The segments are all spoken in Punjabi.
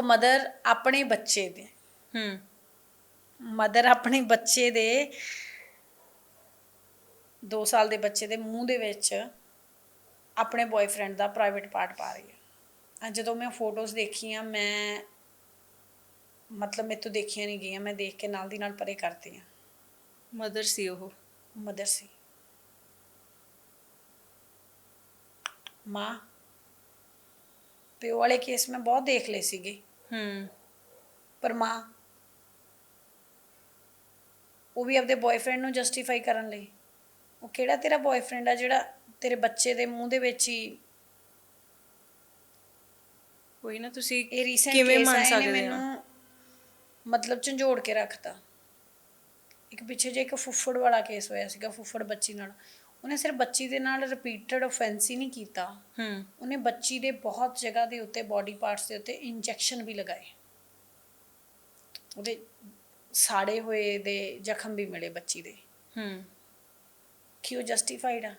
ਇੱਕ ਮਦਰ ਆਪਣੇ ਬੱਚੇ ਦੇ। ਹੂੰ। ਮਦਰ ਆਪਣੇ ਬੱਚੇ ਦੇ 2 ਸਾਲ ਦੇ ਬੱਚੇ ਦੇ ਮੂੰਹ ਦੇ ਵਿੱਚ ਆਪਣੇ ਬॉयਫ੍ਰੈਂਡ ਦਾ ਪ੍ਰਾਈਵੇਟ ਪਾਰਟ ਪਾ ਰਹੀ ਹੈ ਅੱਜ ਜਦੋਂ ਮੈਂ ਫੋਟੋਜ਼ ਦੇਖੀਆਂ ਮੈਂ ਮਤਲਬ ਮੇਰੇ ਤੋਂ ਦੇਖੀਆਂ ਨਹੀਂ ਗਈਆਂ ਮੈਂ ਦੇਖ ਕੇ ਨਾਲ ਦੀ ਨਾਲ ਪਰੇ ਕਰਤੀ ਆ। ਮਦਰ ਸੀ ਉਹ। ਮਦਰ ਸੀ। ਮਾਂ ਪਿਓ ਵਾਲੇ ਕੇਸ ਮੈਂ ਬਹੁਤ ਦੇਖ ਲਏ ਸੀਗੇ। ਹੂੰ। ਪਰ ਮਾਂ ਉਹ ਵੀ ਆਪਦੇ ਬॉयਫ੍ਰੈਂਡ ਨੂੰ ਜਸਟੀਫਾਈ ਕਰਨ ਲਈ। ਉਹ ਕਿਹੜਾ ਤੇਰਾ ਬॉयਫ੍ਰੈਂਡ ਆ ਜਿਹੜਾ ਤੇਰੇ ਬੱਚੇ ਦੇ ਮੂੰਹ ਦੇ ਵਿੱਚ ਹੀ ਕੋਈ ਨਾ ਤੁਸੀਂ ਇਹ ਰੀਸੈਂਟ ਕਿਵੇਂ ਮੰਨ ਸਕਦੇ ਮੈਨੂੰ ਮਤਲਬ ਝੰਜੋੜ ਕੇ ਰੱਖਤਾ। ਇੱਕ ਪਿੱਛੇ ਜੇ ਇੱਕ ਫੁੱਫੜ ਵਾਲਾ ਕੇਸ ਹੋਇਆ ਸੀਗਾ ਫੁੱਫੜ ਬੱਚੀ ਨਾਲ। ਉਹਨੇ ਸਿਰਫ ਬੱਚੀ ਦੇ ਨਾਲ ਰਿਪੀਟਡ ਆਫੈਂਸ ਹੀ ਨਹੀਂ ਕੀਤਾ। ਹੂੰ। ਉਹਨੇ ਬੱਚੀ ਦੇ ਬਹੁਤ ਜਗ੍ਹਾ ਦੇ ਉੱਤੇ ਬਾਡੀ ਪਾਰਟਸ ਦੇ ਉੱਤੇ ਇੰਜੈਕਸ਼ਨ ਵੀ ਲਗਾਏ। ਉਹਦੇ ਸਾੜੇ ਹੋਏ ਦੇ ਜ਼ਖਮ ਵੀ ਮਿਲੇ ਬੱਚੀ ਦੇ। ਹੂੰ। ਕਿ ਉਹ ਜਸਟੀਫਾਈਡ ਆ?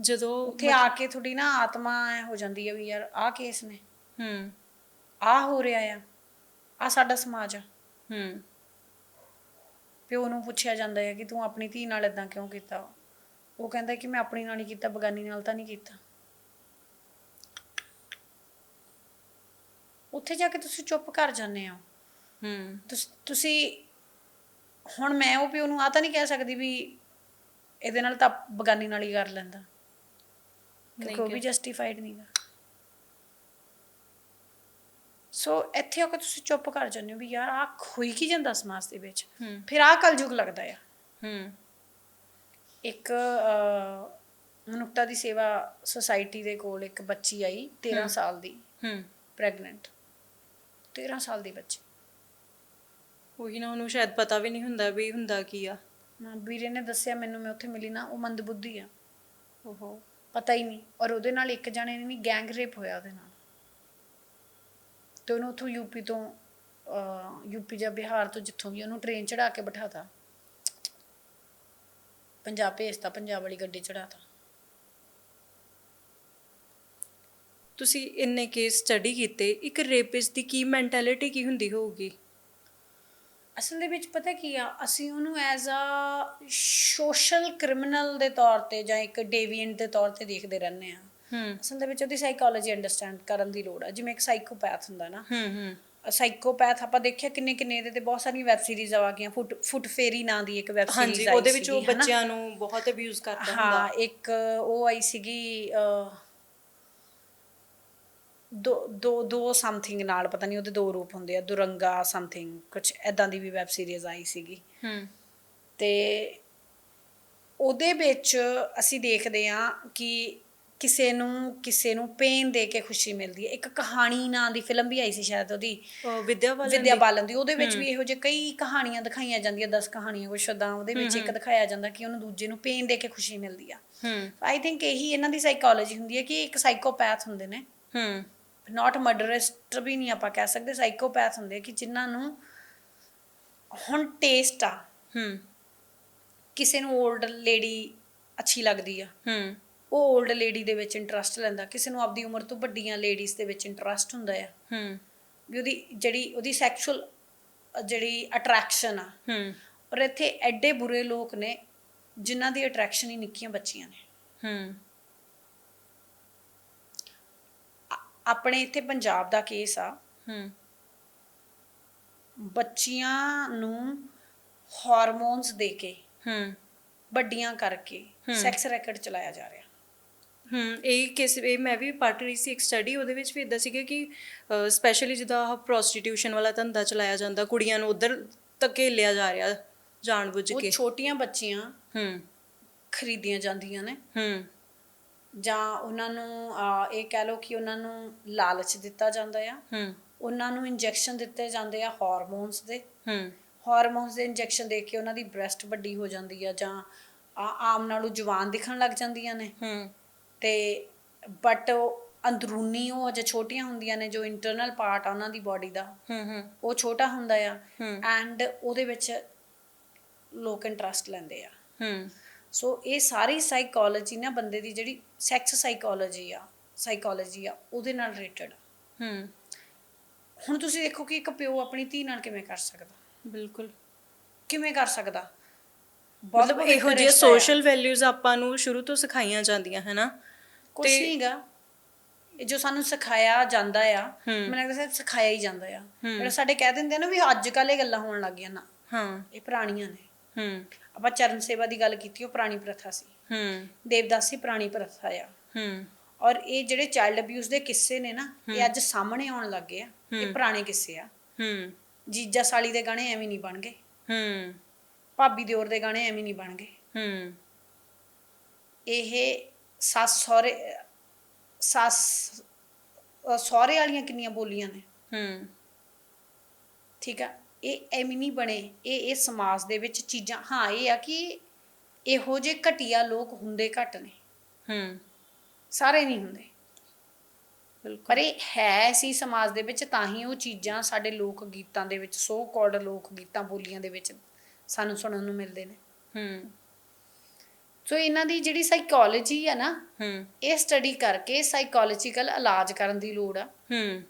ਜਦੋਂ ਉੱਥੇ ਆ ਕੇ ਥੋੜੀ ਨਾ ਆਤਮਾ ਹੋ ਜਾਂਦੀ ਹੈ ਵੀ ਯਾਰ ਆਹ ਕੇਸ ਨੇ। ਹੂੰ। ਆਹ ਹੋ ਰਿਹਾ ਆ। ਆ ਸਾਡਾ ਸਮਾਜ ਆ। ਹੂੰ। ਪਿਓ ਨੂੰ ਪੁੱਛਿਆ ਜਾਂਦਾ ਹੈ ਕਿ ਤੂੰ ਆਪਣੀ ਧੀ ਨਾਲ ਇਦਾਂ ਕਿਉਂ ਕੀਤਾ? ਉਹ ਕਹਿੰਦਾ ਕਿ ਮੈਂ ਆਪਣੀ ਨਾਲ ਨਹੀਂ ਕੀਤਾ ਬਗਾਨੀ ਨਾਲ ਤਾਂ ਨਹੀਂ ਕੀਤਾ। ਉੱਥੇ ਜਾ ਕੇ ਤੁਸੀਂ ਚੁੱਪ ਕਰ ਜਾਂਦੇ ਹੋ। ਹੂੰ। ਤੁਸ- ਹੁਣ ਮੈਂ ਉਹ ਪਿਓ ਨੂੰ ਆ ਤਾਂ ਨਹੀਂ ਕਹਿ ਸਕਦੀ ਵੀ ਇਹਦੇ ਨਾਲ ਤਾਂ ਬਗਾਨੀ ਨਾਲ ਹੀ ਕਰ ਲੈਂਦਾ। ਕਿਉਂਕਿ ਉਹ ਵੀ ਜਸਟੀਫਾਈਡ ਨਹੀਂਗਾ ਸੋ ਇੱਥੇ ਆ ਕੇ ਤੁਸੀਂ ਚੁੱਪ ਕਰ ਜਾਂਦੇ ਹੋ ਵੀ ਯਾਰ ਆ ਖੋਈ ਕੀ ਜਾਂਦਾ ਸਮਾਜ ਦੇ ਵਿੱਚ? ਫਿਰ ਆ ਕਲਯੁਗ ਲੱਗਦਾ ਆ। ਹੂੰ। ਇੱਕ ਮਨੁੱਖਤਾ ਦੀ ਸੇਵਾ ਸੁਸਾਇਟੀ ਦੇ ਕੋਲ ਇੱਕ ਬੱਚੀ ਆਈ 13 ਸਾਲ ਦੀ। ਹੂੰ। ਪ੍ਰੈਗਨੈਂਟ 13 ਸਾਲ ਦੀ ਬੱਚੀ। ਉਹੀ ਨਾ ਉਹਨੂੰ ਸ਼ਾਇਦ ਪਤਾ ਵੀ ਨਹੀਂ ਹੁੰਦਾ ਵੀ ਹੁੰਦਾ ਕੀ ਆ। ਨਾ ਵੀਰੇ ਨੇ ਦੱਸਿਆ ਮੈਨੂੰ ਮੈਂ ਉੱਥੇ ਮਿਲੀ ਨਾ ਉਹ ਮੰਦਬੁੱਧੀ ਆ। ਓਹੋ। ਪਤਾ ਹੀ ਨਹੀਂ। ਔਰ ਉਹਦੇ ਨਾਲ ਇੱਕ ਜਣੇ ਨੇ ਵੀ ਗੈਂਗ ਰੇਪ ਹੋਇਆ ਉਹਦੇ ਨਾਲ। ਤੇ ਉਹਨੂੰ ਉੱਥੋਂ ਯੂਪੀ ਤੋਂ ਯੂਪੀ ਜਾਂ ਬਿਹਾਰ ਤੋਂ ਜਿੱਥੋਂ ਵੀ ਉਹਨੂੰ ਟ੍ਰੇਨ ਚੜਾ ਕੇ ਬਿਠਾਤਾ। ਪੰਜਾਬ ਭੇਜਤਾ ਪੰਜਾਬ ਵਾਲੀ ਗੱਡੀ ਚੜਾਤਾ ਤੁਸੀਂ ਇੰਨੇ ਕੇਸ ਸਟੱਡੀ ਕੀਤੇ ਇੱਕ ਰੇਪਿਸਟ ਦੀ ਕੀ ਮੈਂਟੈਲਿਟੀ ਕੀ ਹੁੰਦੀ ਹੋਊਗੀ? ਅਸਲ ਦੇ ਵਿੱਚ ਪਤਾ ਕੀ ਆ ਅਸੀਂ ਉਹਨੂੰ ਐਜ਼ ਅ ਸੋਸ਼ਲ ਕ੍ਰਿਮੀਨਲ ਦੇ ਤੌਰ ਤੇ ਜਾਂ ਇੱਕ ਡੇਵੀਐਂਟ ਦੇ ਤੌਰ ਤੇ ਦੇਖਦੇ ਰਹਿੰਦੇ ਆ। ਅਸਲ ਦੇ ਵਿੱਚ ਉਹਦੀ ਸਾਈਕੋਲੋਜੀ ਅੰਡਰਸਟੈਂਡ ਕਰਨ ਦੀ ਲੋੜ ਆ। ਜਿਵੇਂ ਇੱਕ ਸਾਈਕੋਪੈਥ ਹੁੰਦਾ ਨਾ। ਹੂੰ ਹੂੰ। ਸਾਈਕੋਪੈਥ ਆਪਾਂ ਦੇਖਿਆ ਕਿੰਨੇ ਕਿੰਨੇ ਇਹਦੇ ਤੇ ਬਹੁਤ ਸਾਰੀਆਂ ਵੈਬ ਸੀਰੀਜ਼ ਆ ਗਈਆਂ। ਫੁੱਟ ਫੁੱਟ ਫੇਰੀ ਨਾਂ ਦੀ ਇੱਕ ਵੈਬ ਸੀਰੀਜ਼ ਹਾਂਜੀ ਆਈ ਉਹਦੇ ਵਿੱਚ ਉਹ? ਬੱਚਿਆਂ ਨੂੰ ਬਹੁਤ ਅਬਿਊਜ਼ ਕਰਦਾ ਹਾਂ ਹੁੰਦਾ ਇੱਕ ਉਹ ਆਈ ਸੀਗੀ ਦੋ ਦੋ ਦੋ ਸਮਥਿੰਗ ਨਾਲ ਪਤਾ ਨਹੀਂ ਉਹਦੇ ਦੋ ਰੂਪ ਹੁੰਦੇ ਆ। ਦੁਰੰਗਾ ਸਮਥਿੰਗ ਕੁਝ ਐਦਾਂ ਦੀ ਵੀ ਵੈਬ ਸੀਰੀਜ਼ ਆਈ ਸੀਗੀ। ਹੂੰ। ਤੇ ਉਹਦੇ ਵਿੱਚ ਅਸੀਂ ਦੇਖਦੇ ਆ ਕਿ ਕਿਸੇ ਨੂੰ ਕਿਸੇ ਨੂੰ ਪੇਨ ਦੇ ਕੇ ਖੁਸ਼ੀ ਮਿਲਦੀ ਹੈ। ਇੱਕ ਕਹਾਣੀ ਨਾਂ ਦੀ ਫਿਲਮ ਵੀ ਆਈ ਸੀ ਸ਼ਾਇਦ ਉਹਦੀ। ਉਹ ਵਿਦਿਆ ਬਾਲਨ ਦੀ। ਉਹਦੇ ਵਿੱਚ ਵੀ ਇਹੋ ਜਿਹੇ ਕਈ ਕਹਾਣੀਆਂ ਦਿਖਾਈਆਂ ਜਾਂਦੀਆਂ 10 ਕਹਾਣੀਆਂ ਕੁਛ ਏਦਾਂ ਉਹਦੇ ਵਿੱਚ ਇੱਕ ਦਿਖਾਇਆ ਜਾਂਦਾ ਕਿ ਉਹਨੂੰ ਦੂਜੇ ਨੂੰ ਪੇਨ ਦੇ ਕੇ ਖੁਸ਼ੀ ਮਿਲਦੀ ਆ। ਆਈ ਥਿੰਕ ਇਹੀ ਇਹਨਾਂ ਦੀ ਸਾਈਕੋਲੋਜੀ ਹੁੰਦੀ ਹੈ ਕਿ ਇੱਕ ਸਾਈਕੋਪੈਥ ਹੁੰਦੇ ਨੇ। ਹੂੰ। ਨਾਟ ਮਰਡਰਿਸਟ ਵੀ ਨਹੀਂ ਆਪਾਂ ਕਹਿ ਸਕਦੇ। ਸਾਈਕੋਪੈਥ ਹੁੰਦੇ ਆ ਕਿ ਜਿਨ੍ਹਾਂ ਨੂੰ ਹੁਣ ਟੇਸਟ ਆ। ਹੂੰ। ਕਿਸੇ ਨੂੰ 올ਡ ਲੇਡੀ ਅੱਛੀ ਲੱਗਦੀ ਆ। ਹੂੰ। ਉਹ 올ਡ ਲੇਡੀ ਦੇ ਵਿੱਚ ਇੰਟਰਸਟ ਲੈਂਦਾ। ਕਿਸੇ ਨੂੰ ਆਪਦੀ ਉਮਰ ਤੋਂ ਵੱਡੀਆਂ ਲੇਡੀਜ਼ ਦੇ ਵਿੱਚ ਇੰਟਰਸਟ ਹੁੰਦਾ ਆ। ਹੂੰ। ਵੀ ਉਹਦੀ ਜਿਹੜੀ ਉਹਦੀ ਸੈਕਸ਼ੂਅਲ ਜਿਹੜੀ ਅਟਰੈਕਸ਼ਨ ਆ। ਹੂੰ। ਔਰ ਇੱਥੇ ਐਡੇ ਬੁਰੇ ਲੋਕ ਨੇ ਜਿਨ੍ਹਾਂ ਦੀ ਅਟਰੈਕਸ਼ਨ ਹੀ ਨਿੱਕੀਆਂ ਬੱਚੀਆਂ ਨੇ। ਹੂੰ। ਆਪਣੇ ਇੱਥੇ ਪੰਜਾਬ ਦਾ ਕੇਸ ਆ। ਹੂੰ। ਬੱਚੀਆਂ ਨੂੰ ਹਾਰਮੋਨਸ ਦੇ ਕੇ ਹੂੰ। ਵੱਡੀਆਂ ਕਰਕੇ ਸੈਕਸ ਰੈਕਟ ਚਲਾਇਆ ਜਾ ਰਿਹਾ। ਹੂੰ ਇਹ ਕਿਸ ਇਹ ਮੈਂ ਵੀ ਪੜ੍ਹ ਰਹੀ ਸੀ ਇੱਕ ਸਟੱਡੀ ਉਹਦੇ ਵਿੱਚ ਵੀ ਇਦਾਂ ਸੀਗਾ ਕਿ ਸਪੈਸ਼ਲੀ ਜਿੱਦਾਂ ਪ੍ਰੋਸਟੀਟਿਊਸ਼ਨ ਵਾਲਾ ਧੰਦਾ ਚਲਾਇਆ ਜਾਂਦਾ ਕੁੜੀਆਂ ਨੂੰ ਉਧਰ ਧਕੇਲਿਆ ਜਾ ਰਿਹਾ ਜਾਣਬੁੱਝ ਉਹ ਕੇ। ਛੋਟੀਆਂ ਬੱਚੀਆਂ ਹੂੰ। ਖਰੀਦੀਆਂ ਜਾਂਦੀਆਂ ਨੇ। ਹੂੰ। ਜਾਂ ਉਹਨਾਂ ਨੂੰ ਇਹ ਕਹਿ ਲਓ ਕਿ ਉਹਨਾਂ ਨੂੰ ਲਾਲਚ ਦਿੱਤਾ ਜਾਂਦਾ ਆ। ਹੂੰ। ਉਹਨਾਂ ਨੂੰ ਇੰਜੈਕਸ਼ਨ ਦਿੱਤੇ ਜਾਂਦੇ ਆ ਹਾਰਮੋਨਸ ਦੇ। ਹੂੰ। ਹਾਰਮੋਨਸ ਦੇ ਇੰਜੈਕਸ਼ਨ ਦੇ ਕੇ ਉਹਨਾਂ ਦੀ ਬ੍ਰੈਸਟ ਵੱਡੀ ਹੋ ਜਾਂਦੀ ਆ ਜਾਂ ਆਮ ਨਾਲੋਂ ਜਵਾਨ ਦਿਖਣ ਲੱਗ ਜਾਂਦੀਆਂ ਨੇ। ਹੂੰ। ਤੇ ਬਟ ਅੰਦਰੂਨੀ ਉਹ ਅਜੇ ਛੋਟੀਆਂ ਹੁੰਦੀਆਂ ਨੇ ਜੋ ਇੰਟਰਨਲ ਪਾਰਟ ਆ ਉਹਨਾਂ ਦੀ ਬਾਡੀ ਦਾ ਹੂੰ ਹੂੰ। ਉਹ ਛੋਟਾ ਹੁੰਦਾ ਆ। ਐਂਡ ਉਹਦੇ ਵਿੱਚ ਲੋਕ ਇੰਟਰਸਟ ਲੈਂਦੇ ਆ। ਹੂੰ। ਸੋ ਇਹ ਸਾਰੀ ਸਾਈਕੋਲੋਜੀ ਨਾ ਬੰਦੇ ਦੀ ਜਿਹੜੀ ਸੈਕਸ ਸਾਈਕੋਲੋਜੀ ਆ ਸਾਈਕੋਲੋਜੀ ਆ ਉਹਦੇ ਨਾਲ ਰਿਲੇਟਡ ਹੂੰ। ਹੁਣ ਤੁਸੀਂ ਦੇਖੋ ਕਿ ਇੱਕ ਪਿਓ ਆਪਣੀ ਧੀ ਨਾਲ ਕਿਵੇਂ ਕਰ ਸਕਦਾ? ਬਿਲਕੁਲ। ਕਿਵੇਂ ਕਰ ਸਕਦਾ? ਭਵਿੱਖ ਇਹੋ ਜਿਹੇ। ਸੋਸ਼ਲ ਵੈਲਿਊਜ਼ ਆਪਾਂ ਨੂੰ ਸ਼ੁਰੂ ਤੋਂ ਸਿਖਾਈਆਂ ਜਾਂਦੀਆਂ ਹੈ ਕੁਛ ਤੇ- ਨਹੀਂਗਾ ਇਹ ਜੋ ਸਾਨੂੰ ਸਿਖਾਇਆ ਜਾਂਦਾ ਆ। ਮੈਨੂੰ ਲੱਗਦਾ ਸਿਰਫ ਸਿਖਾਇਆ ਹੀ ਜਾਂਦਾ ਆ। ਜਿਹੜਾ ਸਾਡੇ ਕਹਿ ਦਿੰਦੇ ਆ ਨਾ ਵੀ ਅੱਜ ਕੱਲ ਇਹ ਗੱਲਾਂ ਹੋਣ ਲੱਗ ਗਈਆਂ ਨਾ ਹਾਂ। ਇਹ ਪੁਰਾਣੀਆਂ ਨੇ। ਹੂੰ। ਆਪਾਂ ਚਰਨ ਸੇਵਾ ਦੀ ਗੱਲ ਕੀਤੀ ਉਹ ਪੁਰਾਣੀ ਪ੍ਰਥਾ ਸੀ। ਹੂੰ। ਦੇਵਦਾਸੀ ਪੁਰਾਣੀ ਪ੍ਰਥਾ ਆ। ਹੂੰ। ਔਰ ਇਹ ਜਿਹੜੇ ਚਾਈਲਡ ਅਬਿਊਜ਼ ਦੇ ਕਿੱਸੇ ਨੇ ਨਾ ਇਹ ਅੱਜ ਸਾਹਮਣੇ ਆਉਣ ਲੱਗੇ ਆ ਇਹ ਪੁਰਾਣੇ ਕਿੱਸੇ ਆ। ਹੂੰ। ਜੀਜਾ ਸਾਲੀ ਦੇ ਗਾਣੇ ਐਵੇਂ ਨਹੀਂ ਬਣ ਗਏ। ਹੂੰ। ਭਾਬੀ ਦਿਓਰ ਦੇ ਗਾਣੇ ਐਵੇਂ ਨਹੀਂ ਬਣ ਗਏ। ਹੂੰ। ਇਹ ਸੱਸ ਸਹੁਰੇ ਸੱਸ ਅਹ ਸਹੁਰੇ ਵਾਲੀਆਂ ਕਿੰਨੀਆਂ ਬੋਲੀਆਂ ਨੇ? ਹੂੰ। ਠੀਕ ਆ? ਇਹ ਐਵੇਂ ਨਹੀਂ ਬਣੇ। ਇਹ ਇਹ ਸਮਾਜ ਦੇ ਵਿੱਚ ਚੀਜ਼ਾਂ ਹਾਂ ਇਹ ਆ ਕਿ ਇਹੋ ਜਿਹੇ ਘਟੀਆ ਲੋਕ ਹੁੰਦੇ ਘੱਟ ਨੇ। ਹੂੰ। ਸਾਰੇ ਨਹੀਂ ਹੁੰਦੇ। ਬਿਲਕੁਲ। ਪਰ ਇਹ ਹੈ ਸੀ ਸਮਾਜ ਦੇ ਵਿੱਚ ਤਾਂ ਹੀ ਉਹ ਚੀਜ਼ਾਂ ਸਾਡੇ ਲੋਕ ਗੀਤਾਂ ਦੇ ਵਿੱਚ ਸੋ ਕਾਲਡ ਲੋਕ ਗੀਤਾਂ ਬੋਲੀਆਂ ਦੇ ਵਿੱਚ ਸਾਨੂੰ ਸੁਣਨ ਨੂੰ ਮਿਲਦੇ ਨੇ। ਹੂੰ। ਸੋ ਇਹਨਾਂ ਦੀ ਜਿਹੜੀ ਸਾਈਕੋਲੋਜੀ ਆ ਨਾ ਹੂੰ। ਇਹ ਸਟੱਡੀ ਕਰਕੇ ਸਾਈਕੋਲੋਜੀਕਲ ਇਲਾਜ ਕਰਨ ਦੀ ਲੋੜ ਆ। ਹੂੰ।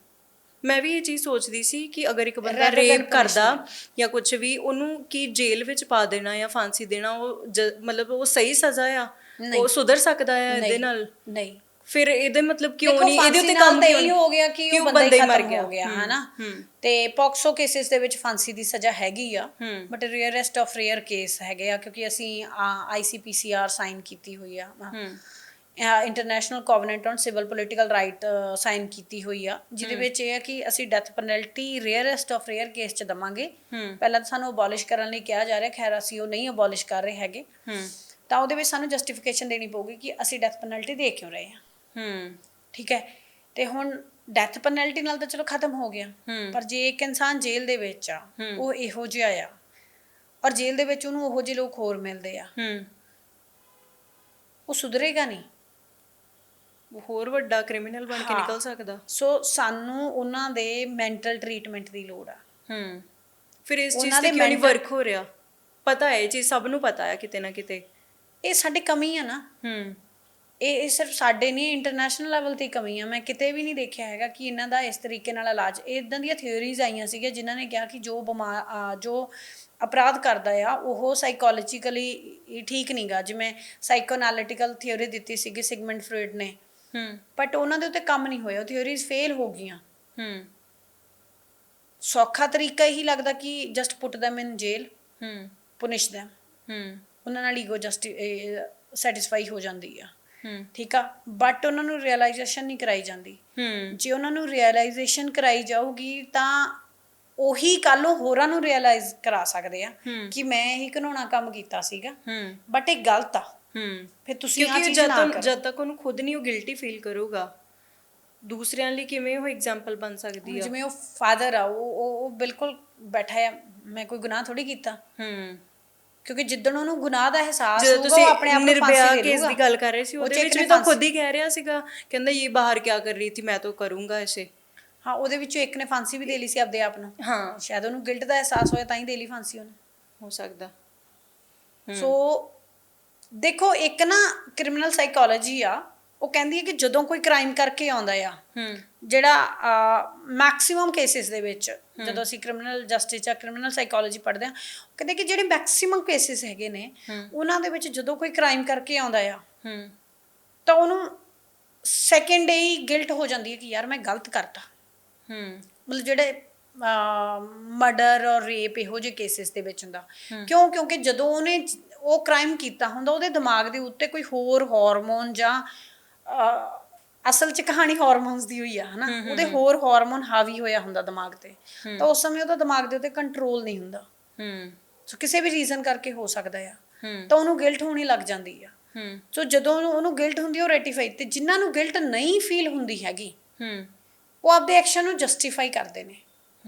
ਮੈਂ ਵੀ ਇਹ ਚੀਜ਼ ਸੋਚਦੀ ਸੀ ਕਿ ਅਗਰ ਇੱਕ ਬੰਦਾ ਰੇਪ ਕਰਦਾ ਜਾਂ ਕੁਝ ਵੀ ਉਹਨੂੰ ਕੀ ਜੇਲ੍ਹ ਵਿੱਚ ਪਾ ਦੇਣਾ ਜਾਂ ਫਾਂਸੀ ਦੇਣਾ ਉਹ ਮਤਲਬ ਉਹ ਸਹੀ ਸਜ਼ਾ ਆ। ਉਹ ਸੁਧਰ ਸਕਦਾ ਆ ਇਹਦੇ ਨਾਲ? ਨਹੀਂ। ਫਿਰ ਇਹਦੇ ਮਤਲਬ ਕਿਉਂ ਨਹੀਂ? ਇਹਦੇ ਉੱਤੇ ਕੰਮ ਇਹੀ ਹੋ ਗਿਆ ਕਿ ਉਹ ਬੰਦਾ ਹੀ ਮਰ ਗਿਆ। ਹਨਾ। ਤੇ ਪੌਕਸੋ ਕੇਸਿਸ ਦੇ ਵਿੱਚ ਫਾਂਸੀ ਦੀ ਸਜ਼ਾ ਹੈਗੀ ਆ। But rarest of rare case ਹੈਗੇ ਆ ਕਿਉਂਕਿ ਅਸੀਂ ਆਈਸੀਪੀਸੀਆਰ ਸਾਈਨ ਕੀਤੀ ਹੋਈ ਆ international covenant on civil political right sign ਕੀਤੀ ਹੋਈ ਆ ਜਿਹਦੇ ਵਿੱਚ ਇਹ ਹੈ ਕਿ ਅਸੀਂ death penalty rarest of rare case ਚ ਦਵਾਂਗੇ। ਪਹਿਲਾਂ ਤਾਂ ਸਾਨੂੰ ਅਬੋਲਿਸ਼ ਕਰਨ ਲਈ ਕਿਹਾ ਜਾ ਰਿਹਾ ਖੈਰ ਅਸੀਂ ਉਹ ਨਹੀਂ ਅਬੋਲਿਸ਼ ਕਰ ਰਹੇ ਹੈਗੇ। ਤਾਂ ਉਹਦੇ ਵਿੱਚ ਸਾਨੂੰ ਜਸਟੀਫਿਕੇਸ਼ਨ ਦੇਣੀ ਪਊਗੀ ਕਿ ਅਸੀਂ ਡੈਥ ਪੈਨਲਟੀ ਦੇ ਕਿਉਂ ਰਹੇ ਹਾਂ ਹੂੰ। ਠੀਕ ਹੈ। ਤੇ ਹੁਣ ਡੈਥ ਪੈਨਲਟੀ ਨਾਲ ਤਾਂ ਚਲੋ ਖਤਮ ਹੋ ਗਿਆ। ਪਰ ਜੇ ਇੱਕ ਇਨਸਾਨ ਜੇਲ੍ਹ ਦੇ ਵਿੱਚ ਆ। ਉਹ ਇਹੋ ਜਿਹਾ ਆ। ਔਰ ਜੇਲ੍ਹ ਦੇ ਵਿੱਚ ਉਹਨੂੰ ਉਹੋ ਜਿਹੇ ਲੋਕ ਹੋਰ ਮਿਲਦੇ ਆ। ਹੂੰ। ਉਹ ਸੁਧਰੇਗਾ ਨਹੀਂ। ਉਹ ਹੋਰ ਵੱਡਾ ਕ੍ਰਿਮੀਨਲ ਬਣ ਕੇ। ਨਿਕਲ ਸਕਦਾ। ਸੋ ਸਾਨੂੰ ਉਹਨਾਂ ਦੇ ਮੈਂਟਲ ਟਰੀਟਮੈਂਟ ਦੀ ਲੋੜ ਆ। ਹੂੰ। ਫਿਰ ਇਸ ਚੀਜ਼ ਤੇ ਕਿਉਂ ਨਹੀਂ ਵਰਕ ਹੋ ਰਿਹਾ? ਪਤਾ ਹੈ ਇਹ ਚੀਜ਼ ਸਭ ਨੂੰ ਪਤਾ ਹੈ ਕਿਤੇ ਨਾ ਕਿਤੇ। ਇਹ ਸਾਡੀ ਕਮੀ ਆ ਨਾ। ਹੂੰ। ਇਹ ਇਹ ਸਿਰਫ ਸਾਡੇ ਨਹੀਂ ਇੰਟਰਨੈਸ਼ਨਲ ਲੈਵਲ ਤੇ ਕਮੀ ਆ ਮੈਂ ਕਿਤੇ ਵੀ ਨਹੀਂ ਦੇਖਿਆ ਹੈਗਾ ਕਿ ਇਹਨਾਂ ਦਾ ਇਸ ਤਰੀਕੇ ਨਾਲ ਇਲਾਜ। ਇਦਾਂ ਦੀਆਂ ਥਿਉਰੀਜ਼ ਆਈਆਂ ਸੀਗੀਆਂ ਜਿਨ੍ਹਾਂ ਨੇ ਕਿਹਾ ਕਿ ਜੋ ਬਿਮਾਰ ਜੋ ਅਪਰਾਧ ਕਰਦਾ ਆ ਉਹ ਸਾਈਕੋਲੋਜੀਕਲੀ ਠੀਕ ਨਹੀਂਗਾ। ਜਿਵੇਂ ਸਾਈਕੋਐਨਾਲਿਟੀਕਲ ਥਿਉਰੀ ਦਿੱਤੀ ਸੀਗੀ ਸਿਗਮੰਡ ਫਰੋਇਡ ਨੇ। ਹੂੰ। ਬਟ ਉਹਨਾਂ ਦੇ ਉੱਤੇ ਕੰਮ ਨਹੀਂ ਹੋਇਆ। ਉਹ ਥਿਉਰੀਜ਼ ਫੇਲ ਹੋ ਗਈਆਂ। ਹੂੰ। ਸੌਖਾ ਤਰੀਕਾ ਇਹੀ ਲੱਗਦਾ ਕਿ just put them in jail hmm. Punish them ਹੂੰ। ਉਹਨਾਂ ਨਾਲ ਈਗੋ ਜਸਟ ਸੈਟੀਸਫਾਈ ਹੋ ਜਾਂਦੀ ਆ। ਠੀਕ ਆ? ਬਟ ਉਹਨਾਂ ਨੂੰ ਰਿਅਲਾਈਜੇਸ਼ਨ ਨਹੀਂ ਕਰਾਈ ਜਾਂਦੀ। ਹੂੰ। ਜੇ ਉਹਨਾਂ ਨੂੰ ਰਿਅਲਾਈਜੇਸ਼ਨ ਕਰਾਈ ਜਾਊਗੀ ਤਾਂ ਉਹੀ ਕੱਲ ਨੂੰ ਹੋਰਾਂ ਨੂੰ ਰਿਅਲਾਈਜ਼ ਕਰਾ ਸਕਦੇ ਆ। ਕਿ ਮੈਂ ਇਹੀ ਘਨੋਣਾ ਕੰਮ ਕੀਤਾ ਸੀਗਾ। ਹੂੰ। ਬਟ ਇਹ ਗਲਤ ਆ। ਹੂੰ। ਫਿਰ ਤੁਸੀਂ ਆ ਚੀਜ਼ ਨਾ ਕਰੋ। ਜਦ ਤੱਕ ਉਹਨੂੰ ਖੁਦ ਨਹੀਂ ਉਹ ਗਿਲਟੀ ਫੀਲ ਕਰੂਗਾ ਦੂਸਰਿਆਂ ਲਈ ਕਿਵੇਂ ਉਹ ਐਗਜ਼ਾਮਪਲ ਬਣ ਸਕਦੀ ਆ? ਜਿਵੇਂ ਉਹ ਫਾਦਰ ਆ ਉਹ ਉਹ ਬਿਲਕੁਲ ਬੈਠਾ ਆ ਮੈਂ ਕੋਈ ਗੁਨਾਹ ਥੋੜੀ ਕੀਤਾ? ਹੂੰ। ਕਿਉਂਕਿ ਜਿੱਦਣ ਉਹਨੂੰ ਗੁਨਾਹ ਦਾ ਅਹਿਸਾਸ ਹੋਊਗਾ ਤੁਸੀਂ ਉਹ ਆਪਣੇ ਆਪ ਨੂੰ ਨਿਰਭਇਆ ਫਾਂਸੀ ਕੇਸ ਦੀ ਗੱਲ ਕਰ ਰਹੇ ਸੀ ਉਹਦੇ ਵਿੱਚ ਵੀ ਤਾਂ ਖੁਦ ਹੀ ਕਹਿ ਰਿਹਾ ਸੀਗਾ ਕਹਿੰਦਾ ਇਹ ਬਾਹਰ ਕੀ ਕਰ ਰਹੀ ਥੀ ਮੈਂ ਤਾਂ ਕਰੂੰਗਾ ਐਸੇ ਹਾਂ ਉਹਦੇ ਵਿੱਚੋਂ ਇੱਕ ਨੇ ਫਾਂਸੀ ਵੀ ਦੇ ਲਈ ਸੀ ਆਪਦੇ ਆਪ ਨੂੰ ਹਾਂ। ਸ਼ਾਇਦ ਉਹਨੂੰ ਗਿਲਟ ਦਾ ਅਹਿਸਾਸ ਹੋਇਆ ਤਾਂ ਹੀ ਦੇ ਲਈ ਫਾਂਸੀ ਉਹਨੇ। ਹੋ ਸਕਦਾ। ਸੋ ਦੇਖੋ ਇੱਕ ਨਾ ਕ੍ਰਿਮੀਨਲ ਸਾਈਕੋਲੋਜੀ ਆ ਉਹ ਕਹਿੰਦੀ ਹੈ ਕਿ ਜਦੋਂ ਕੋਈ ਕ੍ਰਾਈਮ ਕਰਕੇ ਆਉਂਦਾ ਆ ਹੂੰ। ਜਿਹੜਾ ਮੈਕਸਿਮਮ ਕੇਸਿਸ ਦੇ ਵਿੱਚ ਜਦੋਂ ਅਸੀਂ ਕ੍ਰਿਮੀਨਲ ਜਸਟਿਸ ਜਾਂ ਕ੍ਰਿਮੀਨਲ ਸਾਈਕੋਲੋਜੀ ਪੜ੍ਹਦੇ ਆ ਉਹ ਕਹਿੰਦੇ ਕਿ ਜਿਹੜੇ ਮੈਕਸਿਮਮ ਕੇਸਿਸ ਹੈਗੇ ਨੇ ਉਹਨਾਂ ਦੇ ਵਿੱਚ ਜਦੋਂ ਕੋਈ ਕ੍ਰਾਈਮ ਕਰਕੇ ਆਉਂਦਾ ਆ ਹੂੰ ਤਾਂ ਉਹਨੂੰ ਸੈਕੰਡ ਡੇ ਹੀ ਗਿਲਟ ਹੋ ਜਾਂਦੀ ਹੈ ਕਿ ਯਾਰ ਮੈਂ ਗਲਤ ਕਰਤਾ। ਹੂੰ ਮਤਲਬ ਜਿਹੜੇ ਮਰਡਰ ਔਰ ਰੇਪ ਇਹੋ ਜਿਹੇ ਕੇਸਿਸ ਦੇ ਵਿੱਚ ਹੁੰਦਾ। ਕਿਉਂ? ਕਿਉਂਕਿ ਜਦੋਂ ਉਹਨੇ ਉਹ ਕ੍ਰਾਈਮ ਕੀਤਾ ਹੁੰਦਾ ਉਹਦੇ ਦਿਮਾਗ ਦੇ ਉੱਤੇ ਕੋਈ ਹੋਰ ਹਾਰਮੋਨ ਜਾਂ ਅਸਲ 'ਚ ਕਹਾਣੀ ਹਾਰਮੋਨਸ ਦੀ ਹੋਈ ਆ ਹਨਾ? ਉਹਦੇ ਹੋਰ ਹਾਰਮੋਨ ਹਾਵੀ ਹੋਇਆ ਹੁੰਦਾ ਦਿਮਾਗ ਤੇ। ਤਾਂ ਉਸ ਸਮੇਂ ਉਹਦਾ ਦਿਮਾਗ ਦੇ ਉੱਤੇ ਕੰਟਰੋਲ ਨਹੀਂ ਹੁੰਦਾ। ਹੂੰ। ਸੋ ਕਿਸੇ ਵੀ ਰੀਜ਼ਨ ਕਰਕੇ ਹੋ ਸਕਦਾ ਆ। ਤਾਂ ਉਹਨੂੰ ਗਿਲਟ ਹੋਣੀ ਲੱਗ ਜਾਂਦੀ ਆ। ਹੂੰ। ਸੋ ਜਦੋਂ ਉਹਨੂੰ- ਗਿਲਟ ਹੁੰਦੀ ਆ, ਉਹ ਰੈਟੀਫਾਈ ਤੇ ਜਿਨ੍ਹਾਂ ਨੂੰ ਗਿਲਟ ਨਹੀਂ ਫੀਲ ਹੁੰਦੀ ਹੈਗੀ ਹੂੰ। ਉਹ ਆਪਦੇ ਐਕਸ਼ਨ ਨੂੰ ਜਸਟੀਫਾਈ ਕਰਦੇ ਨੇ।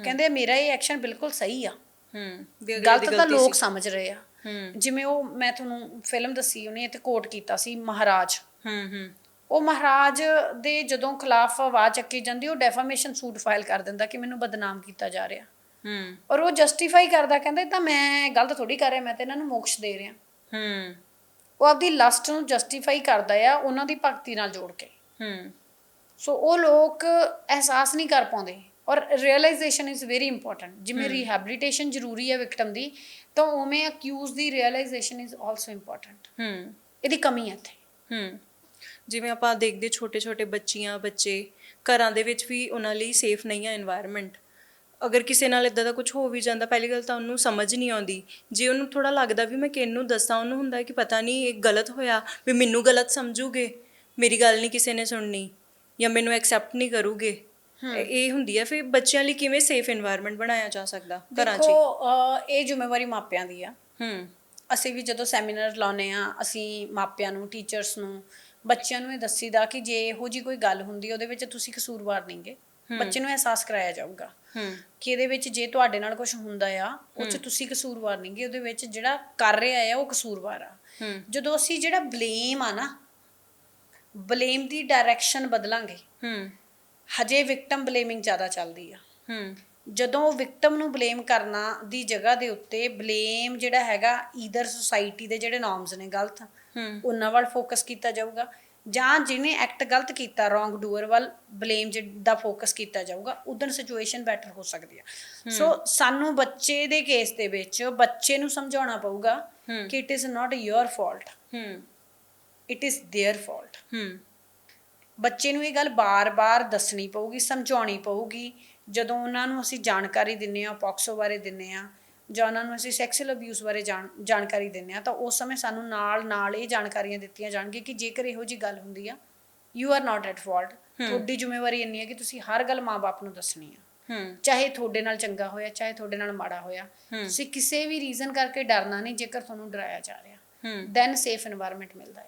ਕਹਿੰਦੇ ਮੇਰਾ ਇਹ ਐਕਸ਼ਨ ਬਿਲਕੁਲ ਸਹੀ ਆ। ਹੂੰ। ਗਲਤ ਤਾਂ ਲੋਕ। ਸਮਝ ਰਹੇ ਆ। ਹੂੰ। ਜਿਵੇਂ ਉਹ ਮੈਂ ਤੁਹਾਨੂੰ ਫਿਲਮ ਦੱਸੀ ਉਹਨੇ ਇੱਥੇ ਕੋਟ ਕੀਤਾ ਸੀ ਮਹਾਰਾਜ। ਹੂੰ ਹੂੰ। ਉਹ ਮਹਾਰਾਜ ਦੇ ਜਦੋਂ ਖਿਲਾਫ ਆਵਾਜ਼ ਚੱਕੀ ਜਾਂਦੀ ਉਹ ਡੈਫਾਮੇਸ਼ਨ ਸੂਟ ਫਾਈਲ ਕਰ ਦਿੰਦਾ ਕਿ ਮੈਨੂੰ ਬਦਨਾਮ ਕੀਤਾ ਜਾ ਰਿਹਾ। ਹੂੰ। ਔਰ ਉਹ ਜਸਟੀਫਾਈ ਕਰਦਾ ਕਹਿੰਦਾ ਤਾਂ ਮੈਂ ਗਲਤ ਥੋੜੀ ਕਰ ਰਿਹਾ ਮੈਂ ਤਾਂ ਇਹਨਾਂ ਨੂੰ ਮੋਕਸ਼ ਦੇ ਰਿਹਾ। ਹੂੰ। ਉਹ ਆਪਦੀ ਲਸਟ ਨੂੰ ਜਸਟੀਫਾਈ ਕਰਦਾ ਆ ਉਹਨਾਂ ਦੀ ਭਗਤੀ ਨਾਲ ਜੋੜ ਕੇ। ਹੂੰ। ਸੋ ਉਹ ਲੋਕ ਅਹਿਸਾਸ ਨਹੀਂ ਕਰ ਪਾਉਂਦੇ ਔਰ ਰਿਅਲਾਈਜੇਸ਼ਨ ਇਜ਼ ਵੈਰੀ ਇੰਪੋਰਟੈਂਟ ਜਿਵੇਂ ਰੀਹੈਬਿਲਿਟੇਸ਼ਨ ਜ਼ਰੂਰੀ ਹੈ ਵਿਕਟਮ ਦੀ ਤਾਂ ਉਵੇਂ ਅਕਿਊਜ਼ ਦੀ ਰਿਅਲਾਈਜੇਸ਼ਨ ਇਜ਼ ਆਲਸੋ ਇੰਪੋਰਟੈਂਟ ਹੂੰ। ਇਹਦੀ ਕਮੀ ਹੈ ਇੱਥੇ। ਹੂੰ। ਜਿਵੇਂ ਆਪਾਂ ਦੇਖਦੇ ਛੋਟੇ-ਛੋਟੇ ਬੱਚੀਆਂ ਬੱਚੇ ਘਰਾਂ ਦੇ ਵਿੱਚ ਵੀ ਉਹਨਾਂ ਲਈ ਸੇਫ ਨਹੀਂ ਆ এনवायरमेंट ਅਗਰ ਕਿਸੇ ਨਾਲ ਇਦਾਂ ਦਾ ਕੁਝ ਹੋ ਵੀ ਜਾਂਦਾ ਪਹਿਲੀ ਗੱਲ ਤਾਂ ਉਹਨੂੰ ਸਮਝ ਨਹੀਂ ਆਉਂਦੀ। ਜੇ ਉਹਨੂੰ ਥੋੜਾ ਲੱਗਦਾ ਵੀ ਮੈਂ ਕਿਹਨੂੰ ਦੱਸਾਂ ਉਹਨੂੰ ਹੁੰਦਾ ਕਿ ਪਤਾ ਨਹੀਂ ਇਹ ਗਲਤ ਹੋਇਆ ਵੀ ਮੈਨੂੰ ਗਲਤ ਸਮਝੂਗੇ ਮੇਰੀ ਗੱਲ ਨਹੀਂ ਕਿਸੇ ਨੇ ਸੁਣਨੀ ਜਾਂ ਮੈਨੂੰ ਐਕਸੈਪਟ ਨਹੀਂ ਕਰੂਗੇ। ਇਹ ਹੁੰਦੀ ਹੈ ਫਿਰ ਬੱਚਿਆਂ ਲਈ ਕਿਵੇਂ ਸੇਫ এনवायरमेंट ਬਣਾਇਆ ਜਾ ਸਕਦਾ ਘਰਾਂ 'ਚ? ਇਹ ਜ਼ਿੰਮੇਵਾਰੀ ਮਾਪਿਆਂ ਦੀ ਆ। ਹੂੰ। ਅਸੀਂ ਵੀ ਜਦੋਂ ਸੈਮੀਨਾਰ ਲਾਉਨੇ ਆ ਅਸੀਂ ਮਾਪਿਆਂ ਨੂੰ ਟੀਚਰਸ ਨੂੰ ਬੱਚਿਆਂ ਨੂੰ ਇਹ ਦੱਸੀਦਾ ਕਿ ਜੇ ਇਹੋ ਜੀ ਕੋਈ ਗੱਲ ਹੁੰਦੀ ਉਹਦੇ ਵਿੱਚ ਤੁਸੀਂ ਕਸੂਰਵਾਰ ਨਹੀਂਗੇ ਬੱਚੇ ਨੂੰ ਅਹਿਸਾਸ ਕਰਾਇਆ ਜਾਊਗਾ ਹੂੰ। ਕਿ ਇਹਦੇ ਵਿੱਚ ਜੇ ਤੁਹਾਡੇ ਨਾਲ ਕੁਝ ਹੁੰਦਾ ਆ ਉਹ ਚ ਤੁਸੀਂ ਕਸੂਰਵਾਰ ਨਹੀਂਗੇ ਉਹਦੇ ਵਿੱਚ ਜਿਹੜਾ ਕਰ ਰਿਹਾ ਆ ਉਹ ਕਸੂਰਵਾਰ ਆ। ਜਦੋਂ ਅਸੀਂ ਜਿਹੜਾ ਬਲੇਮ ਆ ਨਾ ਬਲੇਮ ਦੀ ਡਾਇਰੈਕਸ਼ਨ ਬਦਲਾਂਗੇ ਹੂੰ। ਹਜੇ ਵਿਕਟਮ ਬਲੇਮਿੰਗ ਜ਼ਿਆਦਾ ਚੱਲਦੀ ਆ। ਹੂੰ। ਜਦੋਂ ਵਿਕਟਮ ਨੂੰ ਬਲੇਮ ਕਰਨਾ ਦੀ ਜਗ੍ਹਾ ਦੇ ਉੱਤੇ ਬਲੇਮ ਜਿਹੜਾ ਹੈਗਾ ਈਦਰ ਸੁਸਾਇਟੀ ਦੇ ਜਿਹੜੇ ਨਾਰਮਸ ਨੇ ਗਲਤ ਹੂੰ ਉਹਨਾਂ ਵੱਲ ਫੋਕਸ ਕੀਤਾ ਜਾਊਗਾ ਜਾਂ ਜਿਹਨੇ ਐਕਟ ਗਲਤ ਕੀਤਾ ਰੋਂਗ ਡੂਅਰ ਵੱਲ ਬਲੇਮ ਦਾ ਫੋਕਸ ਕੀਤਾ ਜਾਊਗਾ ਉਦੋਂ ਸਿਚੁਏਸ਼ਨ ਬੈਟਰ ਹੋ ਸਕਦੀ ਆ ਸੋ ਸਾਨੂੰ ਬੱਚੇ ਦੇ ਕੇਸ ਦੇ ਵਿੱਚ ਬੱਚੇ ਨੂੰ ਸਮਝਾਉਣਾ ਪਊਗਾ ਹੂੰ। ਕਿ it is not your fault ਹੂੰ ਇਟ ਇਜ਼ देयर ਫਾਲਟ ਹੂੰ ਬੱਚੇ ਨੂੰ ਇਹ ਗੱਲ ਬਾਰ-ਬਾਰ ਦੱਸਣੀ ਪਊਗੀ ਸਮਝਾਉਣੀ ਪਊਗੀ ਜਦੋਂ ਉਹਨਾਂ ਨੂੰ ਅਸੀਂ ਜਾਣਕਾਰੀ ਦਿੰਨੇ ਆ ਪੌਕਸੋ ਬਾਰੇ ਦਿੰਨੇ ਆ ਜਾਂ ਉਹਨਾਂ ਨੂੰ ਅਸੀਂ ਸੈਕਸ਼ੂਅਲ ਅਬਿਊਜ਼ ਬਾਰੇ ਜਾਣਕਾਰੀ ਦਿੰਨੇ ਆ ਤਾਂ ਉਸ ਸਮੇਂ ਸਾਨੂੰ ਨਾਲ ਨਾਲ ਇਹ ਜਾਣਕਾਰੀਆਂ ਦਿੱਤੀਆਂ ਜਾਣਗੀਆਂ ਕਿ ਜੇਕਰ ਇਹੋ ਜੀ ਗੱਲ ਹੁੰਦੀ ਆ you are not at fault ਤੁਹਾਡੀ ਜ਼ਿੰਮੇਵਾਰੀ ਇੰਨੀ ਹੈ ਕਿ ਤੁਸੀਂ ਹਰ ਗੱਲ ਮਾਪੇ ਨੂੰ ਦੱਸਣੀ ਆ। ਚਾਹੇ ਤੁਹਾਡੇ ਨਾਲ ਚੰਗਾ ਹੋਇਆ ਚਾਹੇ ਤੁਹਾਡੇ ਨਾਲ ਮਾੜਾ ਹੋਇਆ। ਤੁਸੀਂ ਕਿਸੇ ਵੀ ਰੀਜ਼ਨ ਕਰਕੇ ਡਰਨਾ ਨਹੀਂ ਜੇਕਰ ਤੁਹਾਨੂੰ ਡਰਾਇਆ ਜਾ ਰਿਹਾ। ਦੈਨ ਸੇਫ এনवायरमेंट ਮਿਲਦਾ